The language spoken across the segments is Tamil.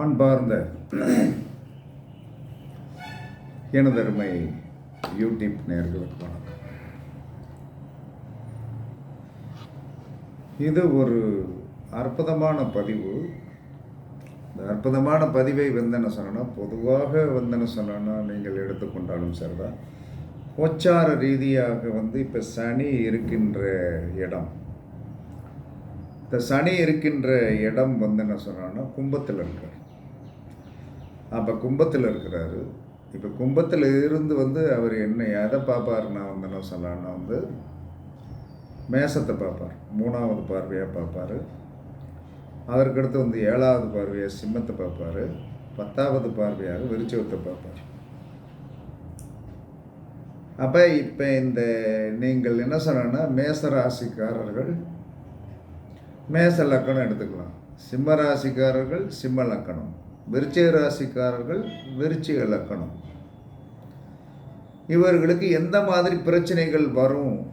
அன்பார்ந்த எனதருமை யூடியூப் நேர்களுக்கு வணக்கம். இது ஒரு அற்புதமான பதிவு. இந்த அற்புதமான பதிவை வந்து என்ன சொன்னோன்னா பொதுவாக வந்து என்ன சொன்னோன்னா நீங்கள் எடுத்துக்கொண்டாலும் சரிதான் உச்சார ரீதியாக வந்து இப்போ சனி இருக்கின்ற இடம். இந்த சனி இருக்கின்ற இடம் வந்து என்ன சொன்னான்னா கும்பத்தில் இருக்கார். அப்போ கும்பத்தில் இருக்கிறாரு. இப்போ கும்பத்தில் இருந்து வந்து அவர் என்ன எதை பார்ப்பாருன்னா வந்து என்ன சொல்லலான்னா வந்து மேசத்தை பார்ப்பார். மூணாவது பார்வையாக பார்ப்பார். அதற்கடுத்து வந்து ஏழாவது பார்வையாக சிம்மத்தை பார்ப்பார். பத்தாவது பார்வையாக விருச்சகத்தை பார்ப்பார். அப்போ இப்போ இந்த நீங்கள் என்ன சொன்னா மேச ராசிக்காரர்கள் மேச லக்கணம் எடுத்துக்கலாம். சிம்ம ராசிக்காரர்கள் சிம்ம லக்கணம். விருச்சிக ராசிக்காரர்கள் விருச்சிக லக்கணம். இவர்களுக்கு எந்த மாதிரி பிரச்சனைகள் வரும்?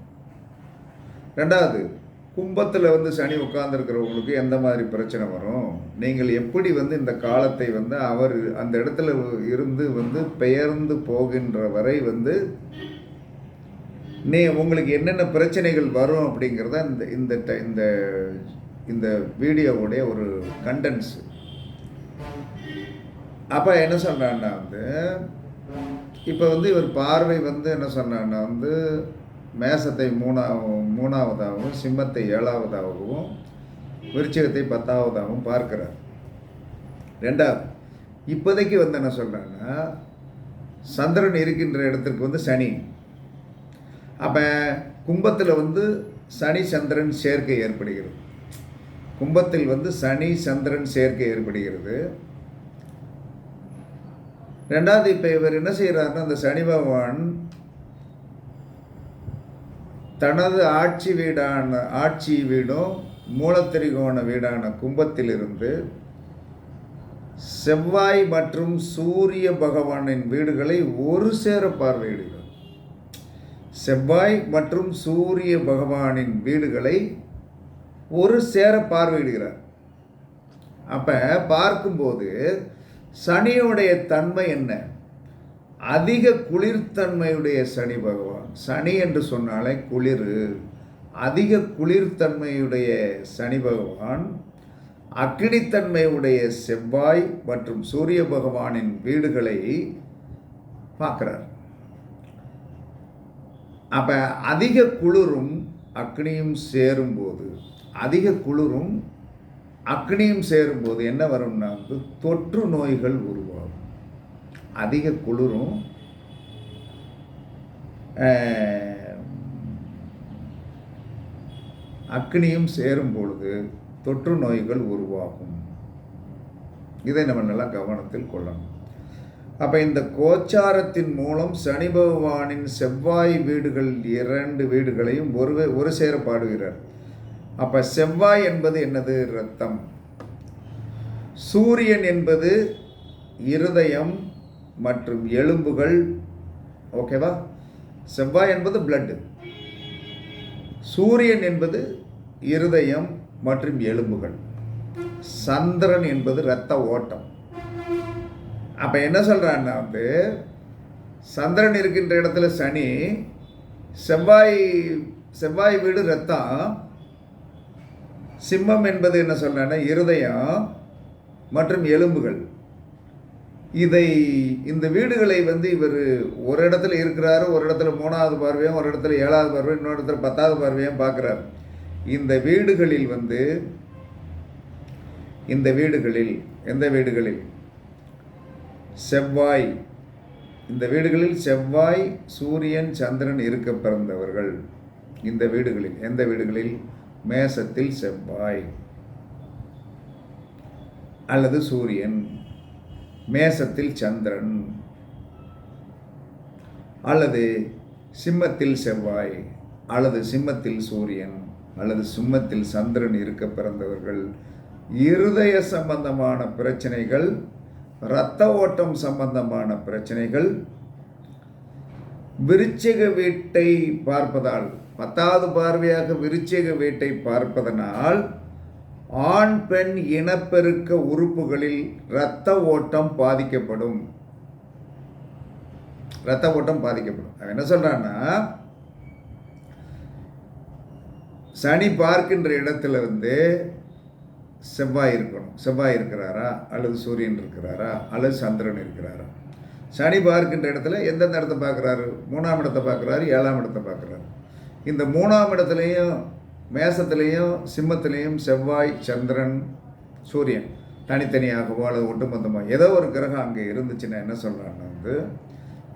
ரெண்டாவது கும்பத்தில் வந்து சனி உட்கார்ந்துருக்கிறவங்களுக்கு எந்த மாதிரி பிரச்சனை வரும்? நீங்கள் எப்படி வந்து இந்த காலத்தை வந்து அவர் அந்த இடத்துல இருந்து வந்து பெயர்ந்து போகின்ற வரை வந்து நீ உங்களுக்கு என்னென்ன பிரச்சனைகள் வரும் அப்படிங்கிறத இந்த இந்த ட- இந்த இந்த வீடியோவுடைய ஒரு கண்டென்ஸ் அப்போ என்ன சொல்கிறான்னா வந்து இப்போ வந்து இவர் பார்வை வந்து என்ன சொன்னான்னா வந்து மேசத்தை மூணாவும் மூணாவதாகவும் சிம்மத்தை ஏழாவதாகவும் விருச்சிகத்தை பத்தாவதாகவும் பார்க்கிறார். ரெண்டாவது இப்போதைக்கு வந்து என்ன சொல்கிறாங்கன்னா சந்திரன் இருக்கின்ற இடத்திற்கு வந்து சனி. அப்போ கும்பத்தில் வந்து சனி சந்திரன் சேர்க்கை ஏற்படுகிறது. கும்பத்தில் வந்து சனி சந்திரன் சேர்க்கை ஏற்படுகிறது. ரெண்டாவது இப்போ இவர் என்ன செய்கிறாருன்னா அந்த சனி பகவான் தனது ஆட்சி வீடான ஆட்சி வீடும் மூலத்திரிகோண வீடான கும்பத்திலிருந்து செவ்வாய் மற்றும் சூரிய பகவானின் வீடுகளை ஒரு சேர பார்வையிடுகிறார். செவ்வாய் மற்றும் சூரிய பகவானின் வீடுகளை ஒரு சேர பார்வையிடுகிறார். அப்போ பார்க்கும்போது சனியுடைய தன்மை என்ன? அதிக குளிர்த்தன்மையுடைய சனி பகவான். சனி என்று சொன்னாலே குளிர். அதிக குளிர்த்தன்மையுடைய சனி பகவான் அக்கினித்தன்மையுடைய செவ்வாய் மற்றும் சூரிய பகவானின் வீடுகளை பார்க்குறார். அப்போ அதிக குளிரும் அக்னியும் சேரும்போது அதிக குளிரும் அக்னியும் சேரும்போது என்ன வரும்னா வந்து தொற்று நோய்கள் உருவாகும். அதிக குளிரும் அக்னியும் சேரும் பொழுது தொற்று நோய்கள் உருவாகும். இதை நம்ம நல்லா கவனத்தில் கொள்ளணும். அப்போ இந்த கோச்சாரத்தின் மூலம் சனி பகவானின் செவ்வாய் வீடுகள் இரண்டு வீடுகளையும் ஒரு ஒரு சேர பாடுகிறார். அப்போ செவ்வாய் என்பது என்னது? இரத்தம். சூரியன் என்பது இருதயம் மற்றும் எலும்புகள். ஓகேவா செவ்வாய் என்பது பிளட்டு சூரியன் என்பது இருதயம் மற்றும் எலும்புகள். சந்திரன் என்பது இரத்த ஓட்டம். அப்போ என்ன சொல்கிறான்னா வந்து சந்திரன் இருக்கின்ற இடத்துல சனி செவ்வாய் செவ்வாய் வீடு ரத்தம் சிம்மம் என்பது என்ன சொன்னா இருதயம் மற்றும் எலும்புகள். இதை இந்த வீடுகளை வந்து இவர் ஒரு இடத்துல இருக்கிறாரு ஒரு இடத்துல மூணாவது பார்வையும் ஒரு இடத்துல ஏழாவது பார்வையும் இன்னொரு இடத்துல பத்தாவது பார்வையும் பார்க்குறாரு. இந்த வீடுகளில் வந்து இந்த வீடுகளில் எந்த வீடுகளில்? செவ்வாய். இந்த வீடுகளில் செவ்வாய் சூரியன் சந்திரன் இருக்க பிறந்தவர்கள். இந்த வீடுகளில் எந்த வீடுகளில்? மேசத்தில் செவ்வாய் அல்லது சூரியன் மேசத்தில் சந்திரன் அல்லது சிம்மத்தில் செவ்வாய் அல்லது சிம்மத்தில் சூரியன் அல்லது சிம்மத்தில் சந்திரன் இருக்க பிறந்தவர்கள் இருதய சம்பந்தமான பிரச்சனைகள் இரத்த ஓட்டம் சம்பந்தமான பிரச்சனைகள் விருச்சிக வீட்டை பார்ப்பதால் பத்தாவது பார்வையாக விருச்சிக வீட்டை பார்ப்பதனால் ஆண் பெண் இனப்பெருக்க உறுப்புகளில் இரத்த ஓட்டம் பாதிக்கப்படும். இரத்த ஓட்டம் பாதிக்கப்படும். அவன் என்ன சொல்கிறான்னா சனி பார்க்கின்ற இடத்துல இருந்து செவ்வாய் இருக்கணும். செவ்வாய் இருக்கிறாரா? அல்லது சூரியன் இருக்கிறாரா? அல்லது சந்திரன் இருக்கிறாரா? சனி பார்க்கின்ற இடத்துல எந்தெந்த இடத்த பார்க்குறாரு? மூணாம் இடத்தை பார்க்குறாரு ஏழாம் இடத்தை பார்க்குறாரு. இந்த மூணாம் இடத்துலையும் மேசத்துலேயும் சிம்மத்துலேயும் செவ்வாய் சந்திரன் சூரியன் தனித்தனியாகவோ அல்லது ஒட்டுமொத்தமாக ஏதோ ஒரு கிரகம் அங்கே இருந்துச்சுன்னா என்ன சொல்கிறாங்கன்னா வந்து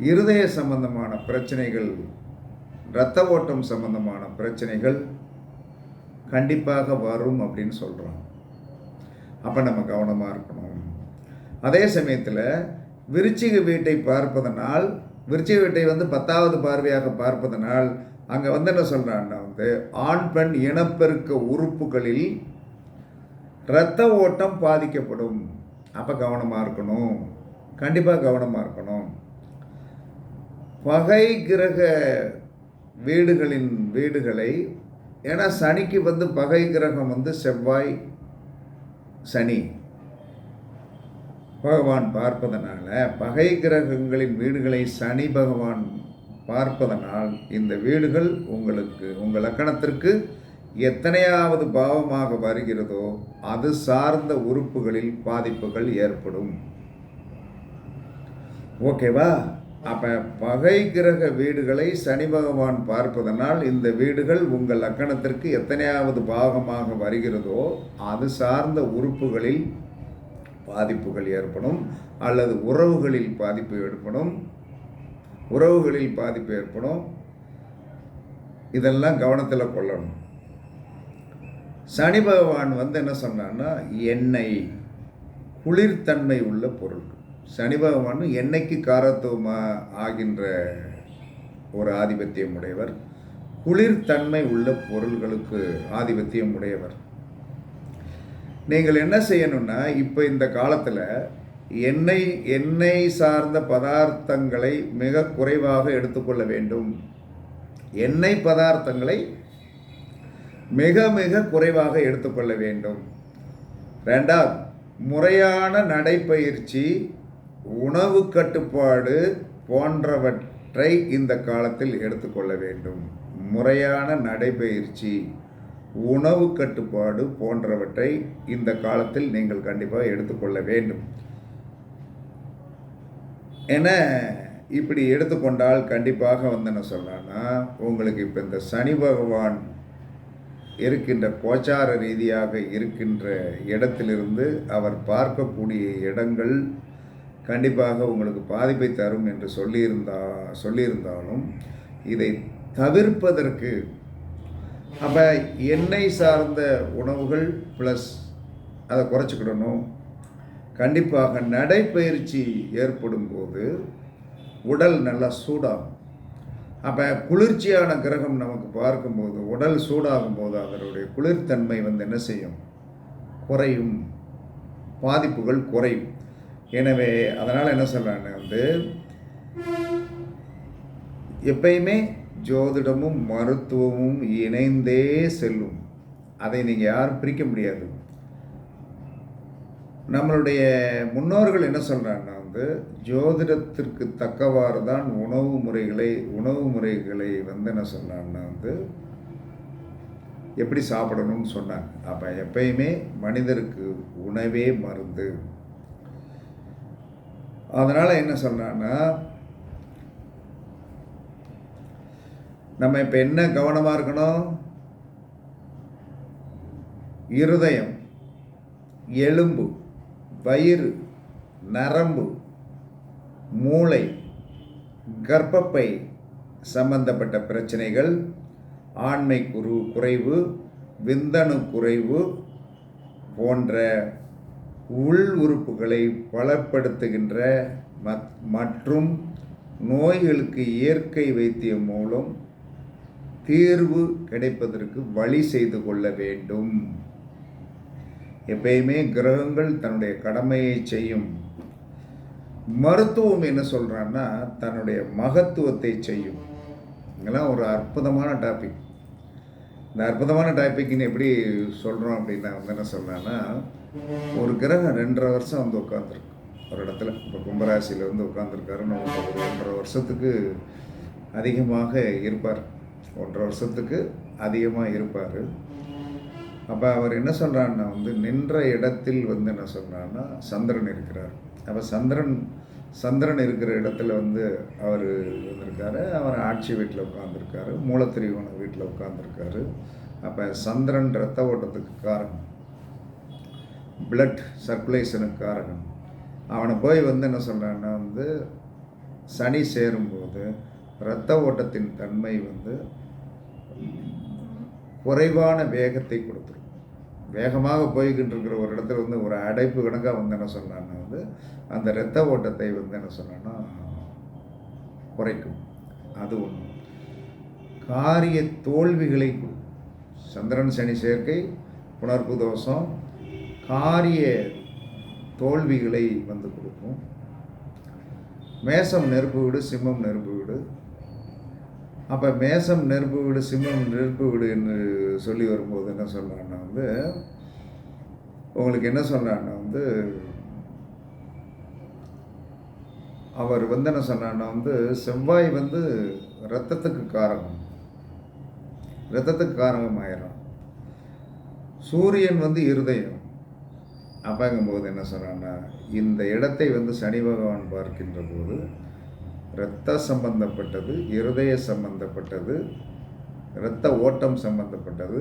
இருதய சம்பந்தமான பிரச்சனைகள் இரத்த ஓட்டம் சம்பந்தமான பிரச்சனைகள் கண்டிப்பாக வரும் அப்படின்னு சொல்கிறோம் அப்போ நம்ம கவனமாக இருக்கணும். அதே சமயத்தில் விருச்சிக வீட்டை பார்ப்பதனால் விருச்சிக வீட்டை வந்து பத்தாவது பார்வையாக பார்ப்பதனால் அங்கே வந்து என்ன சொல்கிறான்னா வந்து ஆண் பெண் இனப்பெருக்க உறுப்புகளில் இரத்த ஓட்டம் பாதிக்கப்படும். அப்போ கவனமாக இருக்கணும். கண்டிப்பாக கவனமாக இருக்கணும். பகை கிரக வீடுகளின் வீடுகளை ஏன்னா சனிக்கு வந்து பகை கிரகம் வந்து செவ்வாய் சனி. பகவான் பார்ப்பதனால பகை கிரகங்களின் வீடுகளை சனி பகவான் பார்ப்பதனால் இந்த வீடுகள் உங்களுக்கு உங்கள் லக்கணத்திற்கு எத்தனையாவது பாவமாக வருகிறதோ அது சார்ந்த உறுப்புகளில் பாதிப்புகள் ஏற்படும். ஓகேவா அப்போ பகை கிரக வீடுகளை சனி பகவான் பார்ப்பதனால் இந்த வீடுகள் உங்கள் லக்கணத்திற்கு எத்தனையாவது பாகமாக வருகிறதோ அது சார்ந்த உறுப்புகளில் பாதிப்புகள் ஏற்படும் அல்லது உறவுகளில் பாதிப்பு ஏற்படும். உறவுகளில் பாதிப்பு ஏற்படும். இதெல்லாம் கவனத்தில் கொள்ளணும். சனி பகவான் வந்து என்ன சொன்னான்னா எண்ணெய் குளிர்த்தன்மை உள்ள பொருள். சனி பகவான் எண்ணெய்க்கு காரத்துவமாக ஆகின்ற ஒரு ஆதிபத்தியம் உடையவர். குளிர்தன்மை உள்ள பொருள்களுக்கு ஆதிபத்தியம் உடையவர். நீங்கள் என்ன செய்யணும்னா இப்போ இந்த காலத்தில் எண்ணெய் எண்ணெய் சார்ந்த பதார்த்தங்களை மிக குறைவாக எடுத்துக்கொள்ள வேண்டும். எண்ணெய் பதார்த்தங்களை மிக மிக குறைவாக எடுத்துக்கொள்ள வேண்டும். ரெண்டாவது முறையான நடைப்பயிற்சி உணவு கட்டுப்பாடு போன்றவற்றை இந்த காலத்தில் எடுத்துக்கொள்ள வேண்டும். முறையான நடைப்பயிற்சி. உணவு கட்டுப்பாடு போன்றவற்றை இந்த காலத்தில் நீங்கள் கண்டிப்பாக எடுத்துக்கொள்ள வேண்டும். என இப்படி எடுத்துக்கொண்டால் கண்டிப்பாக வந்து என்ன சொல்லலாம்னா உங்களுக்கு இப்போ இந்த சனி பகவான் இருக்கின்ற கோச்சார ரீதியாக இருக்கின்ற இடத்திலிருந்து அவர் பார்க்கக்கூடிய இடங்கள் கண்டிப்பாக உங்களுக்கு பாதிப்பை தரும் என்று சொல்லியிருந்தா சொல்லியிருந்தாலும் இதை தவிர்ப்பதற்கு அப்போ எண்ணெய் சார்ந்த உணவுகள் ப்ளஸ் அதை குறைச்சிக்கிடணும். கண்டிப்பாக நடைப்பயிற்சி ஏற்படும் போது உடல் நல்லா சூடாகும். அப்போ குளிர்ச்சியான கிரகம் நமக்கு பார்க்கும்போது உடல் சூடாகும் போது அதனுடைய குளிர்த்தன்மை வந்து என்ன செய்யும்? குறையும். பாதிப்புகள் குறையும். எனவே அதனால் என்ன சொல்கிறேன்னு வந்து எப்பயுமே ஜோதிடமும் மருத்துவமும் இணைந்தே செல்லும். அதை நீங்கள் யாரும் பிரிக்க முடியாது. நம்மளுடைய முன்னோர்கள் என்ன சொல்கிறாங்கன்னா வந்து ஜோதிடத்திற்கு தக்கவாறு தான் உணவு முறைகளை உணவு முறைகளை வந்து என்ன சொன்னாங்கன்னா வந்து எப்படி சாப்பிடணும்னு சொன்னாங்க. அப்போ எப்பயுமே மனிதருக்கு உணவே மருந்து. அதனால் என்ன சொன்னான்னா நம்ம இப்போ என்ன கவனமாக இருக்கணும்? இருதயம் எலும்பு வயிறு நரம்பு மூளை கர்ப்பப்பை சம்பந்தப்பட்ட பிரச்சனைகள் ஆண்மை குரு குறைவு விந்தணு குறைவு போன்ற உள் உறுப்புகளை பலப்படுத்துகின்ற மற்றும் நோய்களுக்கு இயற்கை வைத்தியம் மூலம் தீர்வு கிடைப்பதற்கு வழி செய்து கொள்ள வேண்டும். எப்பயுமே கிரகங்கள் தன்னுடைய கடமையை செய்யும். மருத்துவம் என்ன சொல்கிறான்னா தன்னுடைய மகத்துவத்தை செய்யும். இதெல்லாம் ஒரு அற்புதமான டாபிக் இந்த அற்புதமான டாபிக்னு எப்படி சொல்கிறோம் அப்படின்னா வந்து என்ன சொல்கிறேன்னா ஒரு கிரகம் ரெண்டரை வருஷம் வந்து உட்காந்துருக்கு ஒரு இடத்துல இப்போ கும்பராசியில் வந்து உட்காந்துருக்காருன்னு ஒரு ஒன்றரை வருஷத்துக்கு அதிகமாக இருப்பார். ஒன்றரை வருஷத்துக்கு அதிகமாக இருப்பார். அப்போ அவர் என்ன சொல்கிறாருன்னா வந்து நின்ற இடத்தில் வந்து என்ன சொல்கிறாருன்னா சந்திரன் இருக்கிறார். அப்போ சந்திரன் சந்திரன் இருக்கிற இடத்துல வந்து அவர் வந்திருக்காரு அவர் ஆட்சி வீட்டில் உட்காந்துருக்காரு மூலத்திரிவன வீட்டில் உட்காந்துருக்காரு அப்போ சந்திரன் ரத்த ஓட்டத்துக்கு காரணம். பிளட் சர்க்குலேஷனுக்கு காரணம். அவனை போய் வந்து என்ன சொல்கிறான்னா வந்து சனி சேரும்போது இரத்த ஓட்டத்தின் தன்மை வந்து குறைவான வேகத்தை கொடுத்துரும். வேகமாக போய்கிட்டு இருக்கிற ஒரு இடத்துல வந்து ஒரு அடைப்பு கணக்காக வந்து என்ன சொன்னான்னா வந்து அந்த இரத்த ஓட்டத்தை வந்து என்ன சொன்னான்னா குறைக்கும். அது ஒன்று காரிய தோல்விகளை கொடுக்கும் சந்திரன் சனி சேர்க்கை புணர்ப்பு தோஷம் காரிய தோல்விகளை வந்து கொடுக்கும். மேசம் நெருப்பு வீடு சிம்மம் நெருப்பு வீடு அப்போ மேசம் நெருப்பு வீடு சிம்மம் நெருப்பு வீடு என்று சொல்லி வரும்போது என்ன சொல்கிறான்னா வந்து உங்களுக்கு என்ன சொல்கிறான்னா வந்து அவர் வந்து என்ன சொன்னான்னா வந்து செவ்வாய் வந்து ரத்தத்துக்கு காரகம் ரத்தத்துக்கு காரகம் ஆயிடும் சூரியன் வந்து இருதயம். அப்பங்கும்போது என்ன சொன்னான்னா இந்த இடத்தை வந்து சனி பகவான் பார்க்கின்ற போது இரத்த சம்பந்தப்பட்டது இருதய சம்பந்தப்பட்டது இரத்த ஓட்டம் சம்பந்தப்பட்டது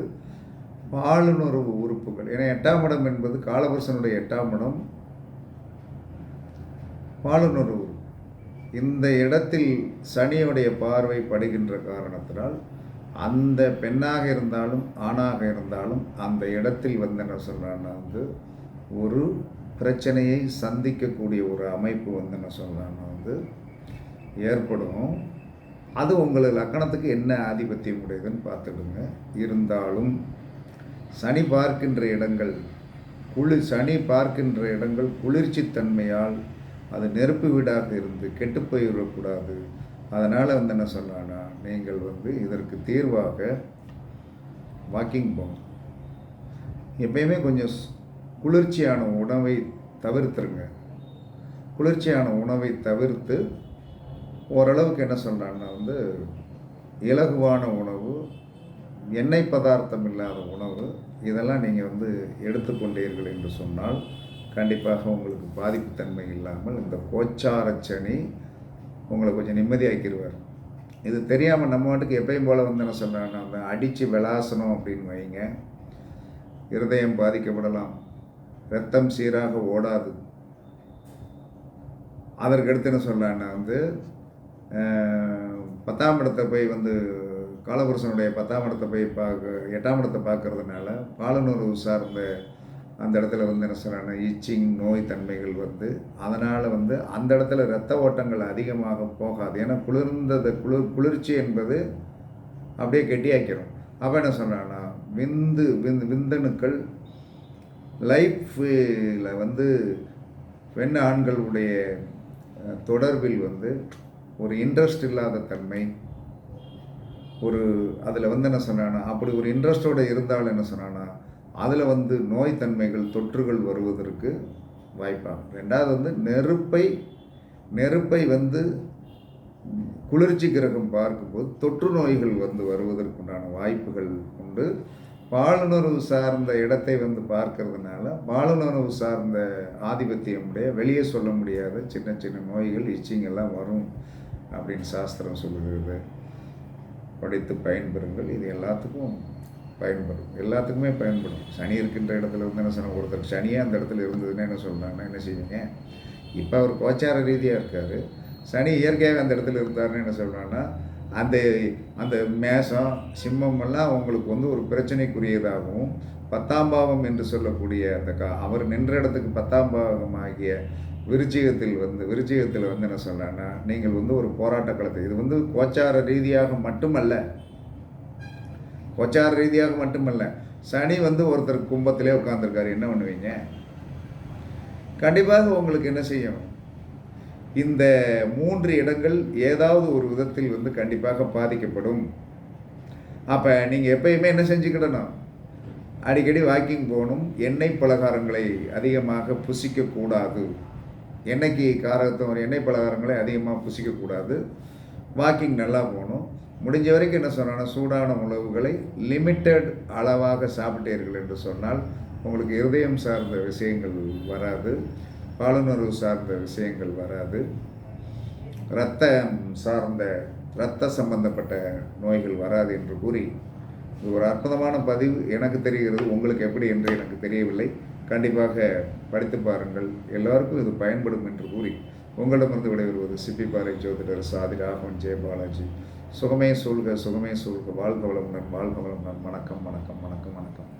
பாலுணர்வு உறுப்புகள். ஏன்னா எட்டாம் இடம் என்பது காலபுருஷனுடைய எட்டாம் இடம். பாலுணர்வு இந்த இடத்தில் சனியுடைய பார்வை படுகின்ற காரணத்தினால் அந்த பெண்ணாக இருந்தாலும் ஆணாக இருந்தாலும் அந்த இடத்தில் வந்து என்ன சொல்கிறான்னா வந்து ஒரு பிரச்சனையை சந்திக்கக்கூடிய ஒரு அமைப்பு வந்து என்ன சொல்கிறான்னா வந்து ஏற்படும். அது உங்கள் லக்கணத்துக்கு என்ன ஆதிபத்தியம் உடையதுன்னு பார்த்துடுங்க. இருந்தாலும் சனி பார்க்கின்ற இடங்கள் குளிர் சனி பார்க்கின்ற இடங்கள் குளிர்ச்சி தன்மையால் அது நெருப்பு வீடாக இருந்து கெட்டு போயிடக்கூடாது. அதனால் வந்து என்ன சொல்லலாம்னா நீங்கள் வந்து இதற்கு தீர்வாக வாக்கிங் போங்க எப்பயுமே கொஞ்சம் குளிர்ச்சியான உணவை தவிர்த்துருங்க. குளிர்ச்சியான உணவை தவிர்த்து ஓரளவுக்கு என்ன சொல்கிறான்னா வந்து இலகுவான உணவு எண்ணெய் பதார்த்தம் இல்லாத உணவு இதெல்லாம் நீங்கள் வந்து எடுத்துக்கொண்டீர்கள் என்று சொன்னால் கண்டிப்பாக உங்களுக்கு பாதிப்புத்தன்மை இல்லாமல் இந்த கோச்சாரச்சனி உங்களை கொஞ்சம் நிம்மதியாக்கிடுவார் இது தெரியாமல் நம்ம வாட்டுக்கு எப்பயும் போல் வந்து என்ன சொல்கிறாங்கன்னா அந்த அடித்து விளாசனம் அப்படின்னு வைங்க. இருதயம் பாதிக்கப்படலாம். ரத்தம் சீராக ஓடாது. அதற்கடுத்து என்ன சொல்கிறாங்கன்னா வந்து பத்தாம் இடத்தை போய் வந்து காலபுருஷனுடைய பத்தாம் இடத்தை போய் பார்க்க எட்டாம் இடத்தை பார்க்கறதுனால பாலுணர்வு சார்ந்த அந்த இடத்துல வந்து என்ன சொல்கிறாங்க இச்சிங் நோய் தன்மைகள் வந்து அதனால் வந்து அந்த இடத்துல இரத்த ஓட்டங்கள் அதிகமாக போகாது. ஏன்னா குளிர்ந்தது குளிர் குளிர்ச்சி என்பது அப்படியே கெட்டியாக்கிடும் அப்போ என்ன சொல்கிறாங்கன்னா விந்து விந்து விந்தணுக்கள் லைஃப்பில் வந்து பெண் ஆண்களுடைய தொடர்பில் வந்து ஒரு இன்ட்ரெஸ்ட் இல்லாத தன்மை ஒரு அதில் வந்து என்ன சொன்னான்னா அப்படி ஒரு இன்ட்ரெஸ்டோடு இருந்தால் என்ன சொன்னான்னா அதில் வந்து நோய் தன்மைகள் தொற்றுகள் வருவதற்கு வாய்ப்பாகும். ரெண்டாவது வந்து நெருப்பை நெருப்பை வந்து குளிர்ச்சி கிரகம் பார்க்கும்போது தொற்று நோய்கள் வந்து வருவதற்குண்டான வாய்ப்புகள் உண்டு. பாலுணர்வு சார்ந்த இடத்தை வந்து பார்க்கறதுனால பாலுணர்வு சார்ந்த ஆதிபத்தியமுடைய வெளியே சொல்ல முடியாத சின்ன சின்ன நோய்கள் இச்சிங்கெல்லாம் வரும். அப்படின்னு சாஸ்திரம் சொல்லுகிறது. படித்து பயன்பெறுங்கள். இது எல்லாத்துக்கும் பயன்படும். எல்லாத்துக்குமே பயன்படும். சனி இருக்கின்ற இடத்துல வந்து என்ன சொன்ன ஒருத்தர் சனியே அந்த இடத்துல இருந்ததுன்னா என்ன சொல்கிறாங்கன்னா என்ன செய்வீங்க? இப்போ அவர் கோச்சார ரீதியாக இருக்கார். சனி இயற்கையாக அந்த இடத்துல இருந்தாருன்னு என்ன சொல்கிறான்னா அந்த அந்த மேஷம் சிம்மம் எல்லாம் உங்களுக்கு வந்து ஒரு பிரச்சனைக்குரியதாகவும் பத்தாம் பாவம் என்று சொல்லக்கூடிய அந்த கா அவர் நின்ற இடத்துக்கு பத்தாம் பாவம் ஆகிய விருச்சிகத்தில் வந்து விருச்சிகத்தில் வந்து என்ன சொல்கிறான்னா நீங்கள் வந்து ஒரு போராட்ட களத்தை இது வந்து கோச்சார ரீதியாக மட்டுமல்ல. கோச்சார ரீதியாக மட்டுமல்ல. சனி வந்து ஒருத்தர் கும்பத்திலே உட்காந்துருக்காரு என்ன பண்ணுவீங்க? கண்டிப்பாக உங்களுக்கு என்ன செய்யும்? இந்த மூன்று இடங்கள் ஏதாவது ஒரு விதத்தில் வந்து கண்டிப்பாக பாதிக்கப்படும். அப்போ நீங்கள் எப்பயுமே என்ன செஞ்சுக்கிடணும்? அடிக்கடி வாக்கிங் போகணும். எண்ணெய் பலகாரங்களை அதிகமாக புசிக்கக்கூடாது. எண்ணெய்க்கு காரகத்தை ஒரு எண்ணெய் பலகாரங்களை அதிகமாக புசிக்கக்கூடாது வாக்கிங் நல்லா போகணும். முடிஞ்ச வரைக்கும் என்ன சொன்னால் சூடான உணவுகளை லிமிட்டட் அளவாக சாப்பிட்டீர்கள் என்று சொன்னால் உங்களுக்கு இருதயம் சார்ந்த விஷயங்கள் வராது. பாலுணர்வு சார்ந்த விஷயங்கள் வராது. இரத்தம் சார்ந்த இரத்த சம்பந்தப்பட்ட நோய்கள் வராது என்று கூறி இது ஒரு அற்புதமான பதிவு. எனக்கு தெரிகிறது உங்களுக்கு எப்படி என்று எனக்கு தெரியவில்லை. கண்டிப்பாக படித்து பாருங்கள். எல்லாருக்கும் இது பயன்படும் என்று கூறி உங்களிடமிருந்து விடைபெறுவது சிப்பிப்பாறை ஜோதிடர் சாதி ராகவன் ஜெயபாலாஜி சுகமே சொல்க சுகமே சொல்க வாழ்க வளமுடன் வாழ்க வளமுடன். வணக்கம் வணக்கம் வணக்கம் வணக்கம்.